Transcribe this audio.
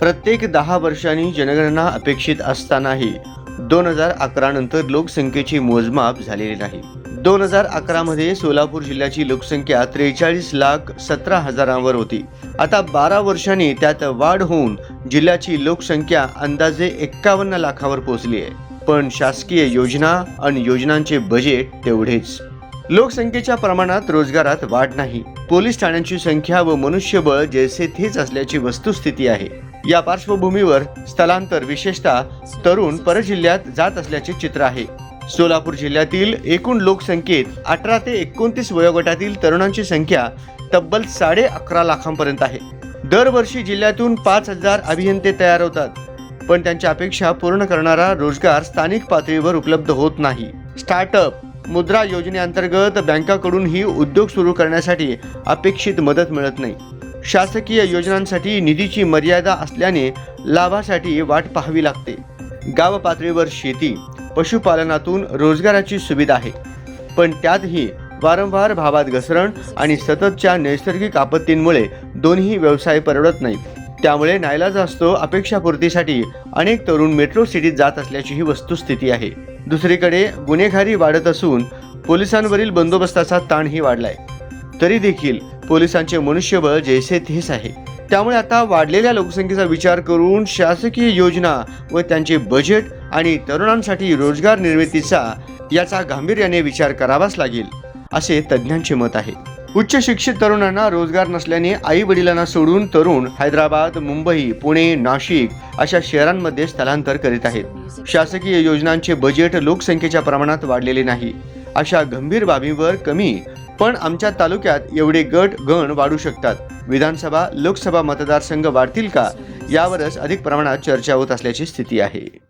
प्रत्येक दहा वर्षांनी जनगणना अपेक्षित असतानाही दोन हजार अकरा नंतर लोकसंख्येची मोजमाप झालेली नाही. दोन हजार अकरामध्ये सोलापूर जिल्ह्याची लोकसंख्या त्रेचाळीस लाख सतरा हजारांवर होती. आता बारा वर्षांनी त्यात वाढ होऊन जिल्ह्याची लोकसंख्या अंदाजे एक्कावन्न लाखावर पोहोचली आहे. पण शासकीय योजना आणि योजनांचे बजेट तेवढेच. लोकसंख्येच्या प्रमाणात रोजगारात वाढ नाही. पोलीस ठाण्यांची संख्या व मनुष्यबळ जैसे थेच असल्याची वस्तुस्थिती आहे. या पार्श्वभूमीवर स्थलांतर विशेषतः तरुण परजिल्ह्यात जात असल्याचे चित्र आहे. सोलापूर जिल्ह्यातील एकूण लोकसंख्येत अठरा ते एकोणतीस वयोगटातील तरुणांची संख्या तब्बल साडे अकरा लाखांपर्यंत आहे. दरवर्षी जिल्ह्यातून पाच हजार अभियंते तयार होतात. पण त्यांच्या अपेक्षा पूर्ण करणारा रोजगार स्थानिक पातळीवर उपलब्ध होत नाही. स्टार्टअप मुद्रा योजनेअंतर्गत बँकाकडूनही उद्योग सुरू करण्यासाठी अपेक्षित मदत मिळत नाही. शासकीय योजनांसाठी निधीची मर्यादा असल्याने लाभासाठी वाट पाहावी लागते. गाव पातळीवर शेती पशुपालनातून रोजगाराची सुविधा आहे. पण त्यातही वारंवार भावात घसरण आणि सततच्या नैसर्गिक आपत्तींमुळे दोन्ही व्यवसाय परवडत नाहीत. त्यामुळे नाईलाज असतो अपेक्षापूर्तीसाठी अनेक तरुण मेट्रो सिटीत जात असल्याची ही वस्तुस्थिती आहे. दुसरीकडे गुन्हेगारी वाढत असून पोलिसांवरील बंदोबस्ताचा ताणही वाढलाय. तरी देखील पोलिसांचे मनुष्यबळ जैसे थेस आहे. त्यामुळे आता वाढलेल्या लोकसंख्येचा विचार करून शासकीय योजना व त्यांचे बजेट आणि तरुणांसाठी रोजगार निर्मितीचा याचा गांभीर्याने विचार करावाच लागेल असे तज्ज्ञांचे मत आहे. उच्च शिक्षित तरुणांना रोजगार नसल्याने आई वडिलांना सोडून तरुण हैदराबाद मुंबई पुणे नाशिक अशा शहरांमध्ये स्थलांतर करीत आहेत. शासकीय योजनांचे बजेट लोकसंख्येच्या प्रमाणात वाढलेले नाही. अशा गंभीर बाबींवर कमी पण आमच्या तालुक्यात एवढे गट गण वाढू शकतात. विधानसभा लोकसभा मतदारसंघ वाढतील का? यावरच अधिक प्रमाणात चर्चा होत असल्याची स्थिती आहे.